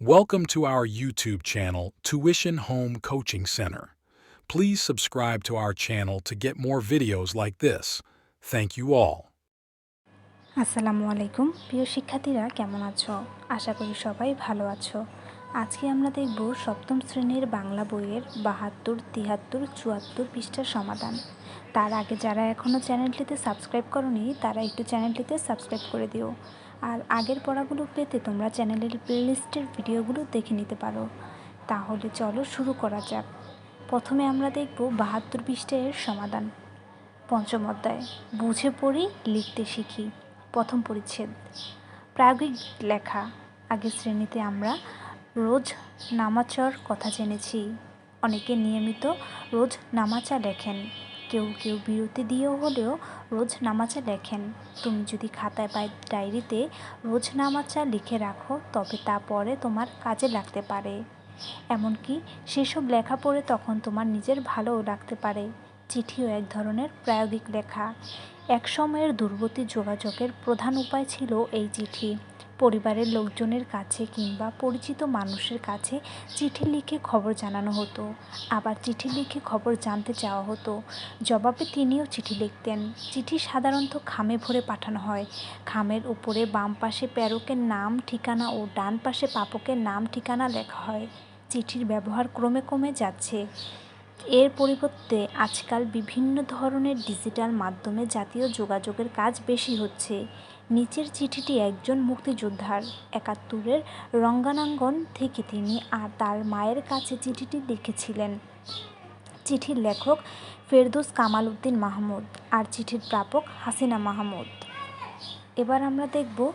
Welcome to our YouTube channel, Tuition Home Coaching Center. Please subscribe to our channel to get more videos like this. Thank you all. আসসালামু আলাইকুম প্রিয় শিক্ষার্থীরা কেমন আছো আশা করি সবাই ভালো আছো আজকে আমরা দেখব সপ্তম শ্রেণির বাংলা বইয়ের বাহাত্তর তিহাত্তর চুয়াত্তর পৃষ্ঠার সমাধান তার আগে যারা এখনও চ্যানেলটিতে সাবস্ক্রাইব করনি তারা একটু চ্যানেলটিতে সাবস্ক্রাইব করে দিও আর আগের পড়াগুলো পেতে তোমরা চ্যানেলের প্লেলিস্টের ভিডিওগুলো দেখে নিতে পারো। তাহলে চলো শুরু করা যাক। প্রথমে আমরা দেখব বাহাত্তর পৃষ্ঠার সমাধান। পঞ্চম অধ্যায়, বুঝে পড়ি, লিখতে শিখি। প্রথম পরিচ্ছেদ, প্রায়োগিক লেখা। আগের শ্রেণীতে আমরা রোজ নামাচর কথা জেনেছি। অনেকে নিয়মিত রোজ নামাচা লেখেন। কেউ কেউ বিরতি দিয়েও হলেও রোজ নামাচা লেখেন। তুমি যদি খাতায় বা ডায়েরিতে রোজ নামাচা লিখে রাখো, তবে তা পরে তোমার কাজে লাগতে পারে। এমনকি সেসব লেখা পড়ে তখন তোমার নিজের ভালোও লাগতে পারে। চিঠিও এক ধরনের প্রায়োগিক লেখা। এক সময়ের দূরবর্তী যোগাযোগের প্রধান উপায় ছিল এই চিঠি। পরিবারের লোকজনের কাছে কিংবা পরিচিত মানুষের কাছে চিঠি লিখে খবর জানানো হতো। আবার চিঠি লিখে খবর জানতে চাওয়া হতো। জবাবে তিনিও চিঠি লিখতেন। চিঠি সাধারণত খামে ভরে পাঠানো হয়। খামের উপরে বাম পাশে প্যারকের নাম, ঠিকানা ও ডান পাশে পাপকের নাম, ঠিকানা লেখা হয়। চিঠির ব্যবহার ক্রমে কমে যাচ্ছে। এর পরিবর্তে আজকাল বিভিন্ন ধরনের ডিজিটাল মাধ্যমে জাতীয় যোগাযোগের কাজ বেশি হচ্ছে। নিচের চিঠিটি একজন মুক্তিযোদ্ধার একাত্তরের রঙ্গানাঙ্গন থেকে তিনি আর তার মায়ের কাছে চিঠিটি লিখেছিলেন চিঠির লেখক ফেরদৌস কামাল উদ্দিন মাহমুদ আর চিঠির প্রাপক হাসিনা মাহমুদ। এবার আমরা দেখব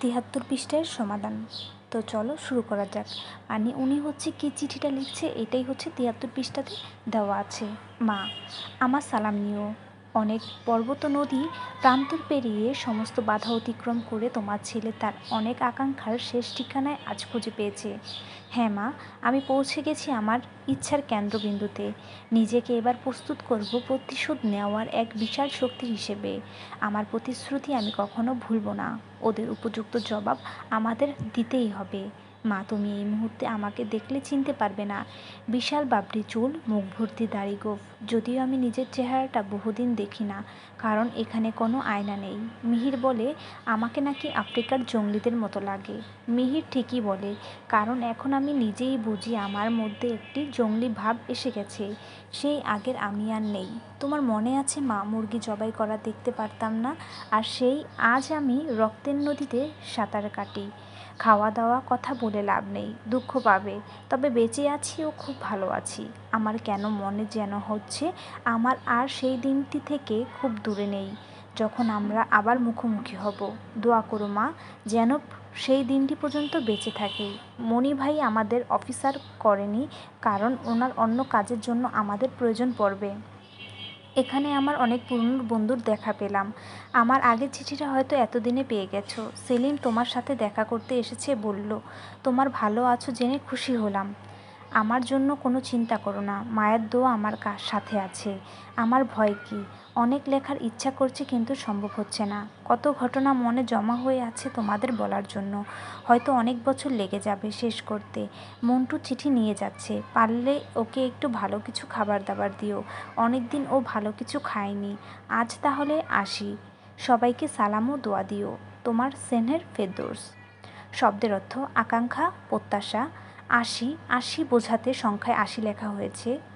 তিয়াত্তর পৃষ্ঠার সমাধান। তো চলো শুরু করা যাক। মানে উনি হচ্ছে কি চিঠিটা লিখছে, এটাই হচ্ছে তিয়াত্তর পৃষ্ঠাতে দেওয়া আছে। মা, আমার সালাম নিও। অনেক পর্বত নদী প্রান্তর পেরিয়ে সমস্ত বাধা অতিক্রম করে তোমার ছেলে তার অনেক আকাঙ্ক্ষার শেষ ঠিকানায় আজ খুঁজে পেয়েছে। হ্যাঁ মা, আমি পৌঁছে গেছি আমার ইচ্ছার কেন্দ্রবিন্দুতে। নিজেকে এবার প্রস্তুত করব প্রতিশোধ নেওয়ার এক বিশাল শক্তি হিসেবে। আমার প্রতিশ্রুতি আমি কখনো ভুলব না। ওদের উপযুক্ত জবাব আমাদের দিতেই হবে। মা, তুমি এই মুহূর্তে আমাকে দেখলে চিনতে পারবে না। বিশাল বাবরি চুল, মুখ ভর্তি দাড়ি গোফ। যদিও আমি নিজের চেহারাটা বহুদিন দেখি না, কারণ এখানে কোনো আয়না নেই। মিহির বলে, আমাকে নাকি আফ্রিকার জঙ্গলিদের মতো লাগে। মিহির ঠিকই বলে, কারণ এখন আমি নিজেই বুঝি আমার মধ্যে একটি জঙ্গলি ভাব এসে গেছে। সেই আগের আমি আর নেই। তোমার মনে আছে মা, মুরগি জবাই করা দেখতে পারতাম না, আর সেই আজ আমি রক্তের নদীতে সাঁতার কাটি। খাওয়া দাওয়া কথা বলে লাভ নেই, দুঃখ পাবে। তবে বেঁচে আছি ও খুব ভালো আছি। আমার কেন মনে যেন হচ্ছে আমার আর সেই দিনটি থেকে খুব দূরে নেই। যখন আমরা আবার মুখোমুখি হব, দোয়া করো মা, যেন সেই দিনটি পর্যন্ত বেঁচে থাকে। মণি ভাই আমাদের অফিসার করেনি, কারণ ওনার অন্য কাজের জন্য আমাদের প্রয়োজন পড়বে। এখানে আমার অনেক পুরনো বন্ধুর দেখা পেলাম। আমার আগের চিঠিটা হয়তো এতদিনে পেয়ে গেছো। সেলিম তোমার সাথে দেখা করতে এসেছে বলল, তোমার ভালো আছো জেনে খুশি হলাম। আমার জন্য কোনো চিন্তা করো না। মায়ের দোয়া আমার সাথে আছে। আমার ভয় কি? অনেক লেখার ইচ্ছা করছে কিন্তু সম্ভব হচ্ছে না। কত ঘটনা মনে জমা হয়ে আছে তোমাদের বলার জন্য। হয়তো অনেক বছর লেগে যাবে শেষ করতে। মন্টু চিঠি নিয়ে যাচ্ছে। পারলে ওকে একটু ভালো কিছু খাবার দাবার দিও। অনেক দিন ও ভালো কিছু খায়নি। আজ তাহলে আসি। সবাইকে সালাম ও দোয়া দিও। তোমার সেনের ফেদোর্স শব্দের অর্থ আকাঙ্ক্ষা, প্রত্যাশা। আশি আশি বোঝাতে সংখ্যায় আশি লেখা হয়েছে।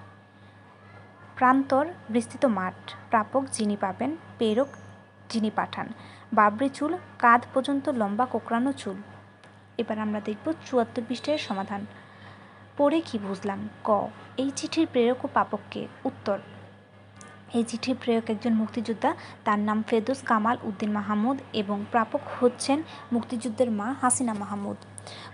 প্রান্তর বিস্তৃত মাঠ। প্রাপক যিনি পাবেন প্রেরক যিনি পাঠান। বাবরি চুল কাঁধ পর্যন্ত লম্বা কোকড়ানো চুল। এবার আমরা দেখব চুয়াত্তর পৃষ্ঠের সমাধান। পড়ে কি বুঝলাম? ক। এই চিঠির প্রেরক ও পাপককে উত্তর। এই চিঠির প্রেরক একজন মুক্তিযোদ্ধা, তার নাম ফেদোস কামাল উদ্দিন মাহমুদ এবং প্রাপক হচ্ছেন মুক্তিযুদ্ধের মা হাসিনা মাহমুদ।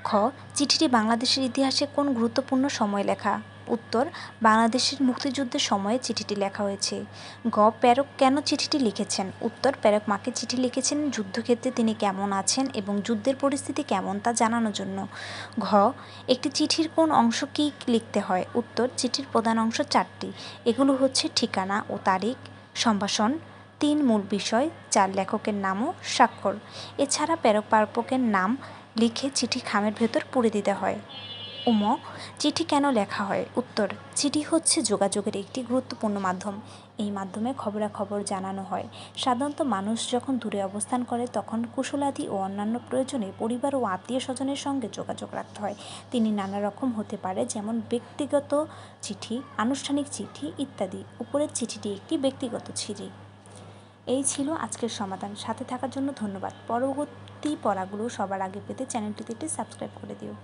খ। চিঠিটি বাংলাদেশের ইতিহাসে কোন গুরুত্বপূর্ণ সময় লেখা? উত্তর, বাংলাদেশের মুক্তিযুদ্ধের সময়ে চিঠিটি লেখা হয়েছে। গ. প্যারক কেন চিঠিটি লিখেছেন? উত্তর, প্যারক মাকে চিঠি লিখেছেন যুদ্ধক্ষেত্রে তিনি কেমন আছেন এবং যুদ্ধের পরিস্থিতি কেমন তা জানানোর জন্য। ঘ. একটি চিঠির কোন অংশ কী লিখতে হয়? উত্তর, চিঠির প্রধান অংশ চারটি। এগুলো হচ্ছে ঠিকানা ও তারিখ, সম্ভাষণ, তিন মূল বিষয়, চার লেখকের নাম ও স্বাক্ষর। এছাড়া প্যারক পার্পকের নাম লিখে চিঠি খামের ভেতর পুরে দিতে হয়। উম, চিঠি কেন লেখা হয়? উত্তর, চিঠি হচ্ছে যোগাযোগের একটি গুরুত্বপূর্ণ মাধ্যম। এই মাধ্যমে খবরাখবর জানানো হয়। সাধারণত মানুষ যখন দূরে অবস্থান করে, তখন কুশলাদি ও অন্যান্য প্রয়োজনে পরিবার ও আত্মীয় স্বজনের সঙ্গে যোগাযোগ রাখতে হয়। তিনি নানা রকম হতে পারে, যেমন ব্যক্তিগত চিঠি, আনুষ্ঠানিক চিঠি ইত্যাদি। উপরের চিঠিটি একটি ব্যক্তিগত চিঠি। এই ছিল আজকের সমাধান। সাথে থাকার জন্য ধন্যবাদ। পরবর্তী পড়াগুলো সবার আগে পেতে চ্যানেলটিতে একটি সাবস্ক্রাইব করে দিও।